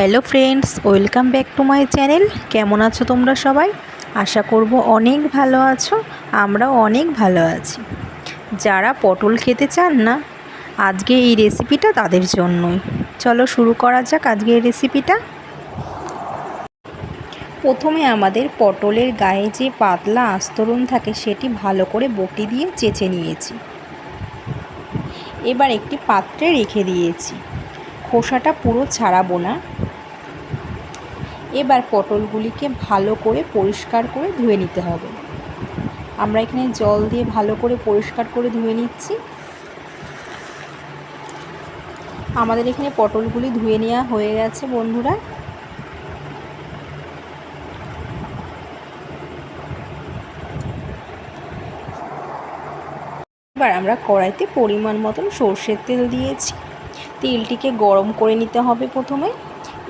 Hello friends, welcome back to my channel. কেমন আছো তোমরা সবাই? আশা করব অনেক ভালো আছো, আমরাও অনেক ভালো আছি। যারা পটল খেতে চান না, আজকে এই রেসিপিটা তাদের জন্যই। চলো শুরু করা যাক আজকে এই রেসিপিটা। প্রথমে আমাদের পটলের গায়ে যে পাতলা আস্তরণ থাকে, সেটি ভালো করে বটি দিয়ে চেঁচে নিয়েছি। এবার একটি পাত্রে রেখে দিয়েছি। খোসাটা পুরো ছাড়াবো না। এবার পটলগুলিকে ভালো করে পরিষ্কার করে ধুয়ে নিতে হবে। আমরা এখানে জল দিয়ে ভালো করে পরিষ্কার করে ধুয়ে নিচ্ছি। আমাদের এখানে পটলগুলি ধুয়ে নেওয়া হয়ে গেছে বন্ধুরা। এবার আমরা কড়াইতে পরিমাণ মতন সর্ষের তেল দিয়েছি। তেলটিকে গরম করে নিতে হবে প্রথমে।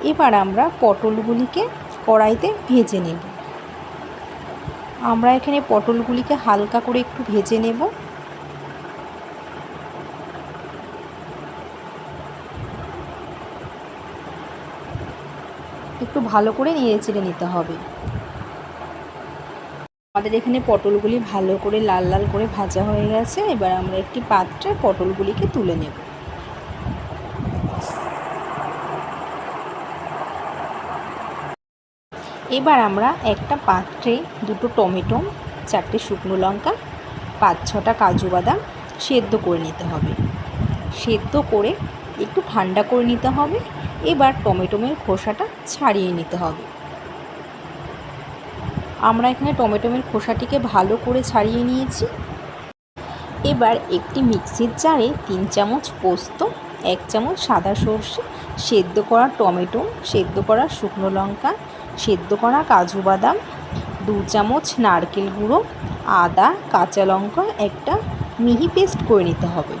এবার আমরা পটলগুলিকে কড়াইতে ভেজে নেব। আমরা এখানে পটলগুলিকে হালকা করে একটু ভেজে নেব। একটু ভালো করে নিয়ে চেড়ে নিতে হবে। আমাদের এখানে পটলগুলি ভালো করে লাল লাল করে ভাজা হয়ে গেছে। এবার আমরা একটি পাত্রে পটলগুলিকে তুলে নেব। এবার আমরা একটা পাত্রে দুটো টমেটো, চারটে শুকনো লঙ্কা, পাঁচ ছটা কাজু বাদাম সেদ্ধ করে নিতে হবে। সেদ্ধ করে একটু ঠান্ডা করে নিতে হবে। এবার টমেটোমের খোসাটা ছাড়িয়ে নিতে হবে। আমরা এখানে টমেটোমের খোসাটিকে ভালো করে ছাড়িয়ে নিয়েছি। এবার একটি মিক্সির জারে তিন চামচ পোস্ত এক চামচ সাদা সর্ষে, সেদ্ধ করা টমেটো, সেদ্ধ করা শুকনো লঙ্কা, সেদ্ধ করা কাজু বাদাম, দু চামচ নারকেল গুঁড়ো, আদা, কাঁচা লঙ্কা, একটা মিহি পেস্ট করে নিতে হবে।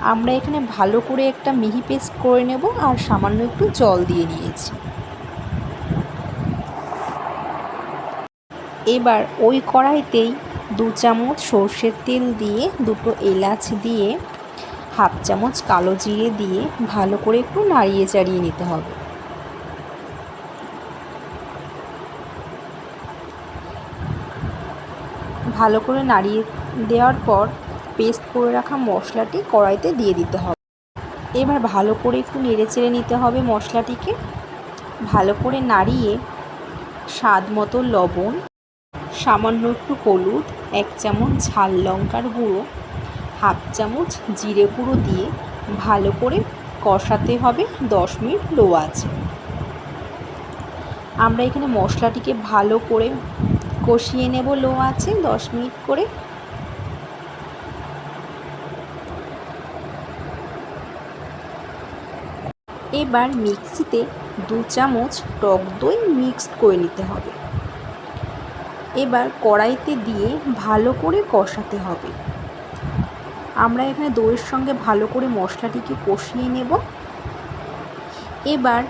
আমরা এখানে ভালো করে একটা মিহি পেস্ট করে নেব আর সামান্য একটু জল দিয়ে নিয়েছি। এবার ওই কড়াইতেই দু চামচ সর্ষের তেল দিয়ে দুটো এলাচ দিয়ে হাফ চামচ কালো জিরে দিয়ে ভালো করে একটু নাড়িয়ে চাড়িয়ে নিতে হবে। ভালো করে নাড়িয়ে দেওয়ার পর পেস্ট করে রাখা মশলাটি কড়াইতে দিয়ে দিতে হবে। এবার ভালো করে একটু নেড়ে চেড়ে নিতে হবে মশলাটিকে। ভালো করে নাড়িয়ে স্বাদ মতো লবণ, সামান্য একটু হলুদ, এক চামচ ঝাল লঙ্কার গুঁড়ো হাফ চামচ জিরে গুঁড়ো দিয়ে ভালো করে কষাতে হবে দশ মিনিট লো আছে আমরা এখানে মশলাটিকে ভালো করে কষিয়ে নেব লো আছে দশ মিনিট করে। এবার মিক্সিতে দু চামচ টক দই মিক্সড করে নিতে হবে। এবার কড়াইতে দিয়ে ভালো করে কষাতে হবে। আমরা এখানে দইয়ের সঙ্গে ভালো করে মশলাটিকে কষিয়ে নেব। এবার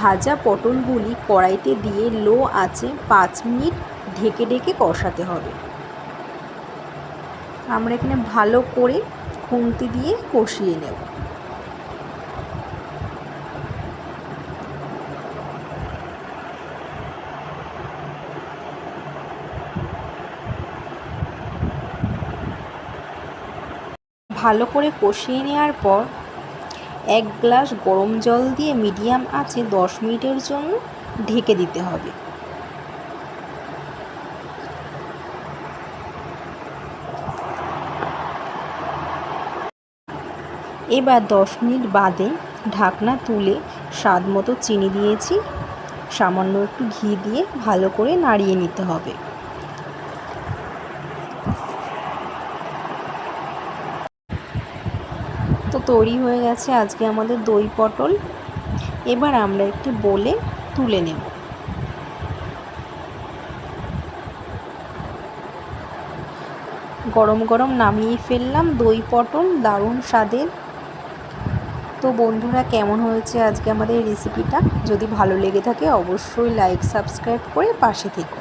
ভাজা পটলগুলি কড়াইতে দিয়ে লো আছে পাঁচ মিনিট ঢেকে ঢেকে কষাতে হবে। আমরা এখানে ভালো করে খুন্তি দিয়ে কষিয়ে নেব। ভালো করে কষিয়ে নেওয়ার পর এক গ্লাস গরম জল দিয়ে মিডিয়াম আছে দশ মিনিটের জন্য ঢেকে দিতে হবে। এবার দশ মিনিট বাদে ঢাকনা তুলে স্বাদ মতো চিনি দিয়েছি। সামান্য একটু ঘি দিয়ে ভালো করে নাড়িয়ে নিতে হবে। তৈরি হয়ে গেছে আজকে আমাদের দই পটল। এবার আমরা একটি বলে তুলে নেব। গরম গরম নামিয়ে ফেললাম দই পটল, দারুণ স্বাদের। তো বন্ধুরা, কেমন হয়েছে আজকে আমাদের রেসিপিটা? যদি ভালো লেগে থাকে, অবশ্যই লাইক, সাবস্ক্রাইব করে পাশে থেকো।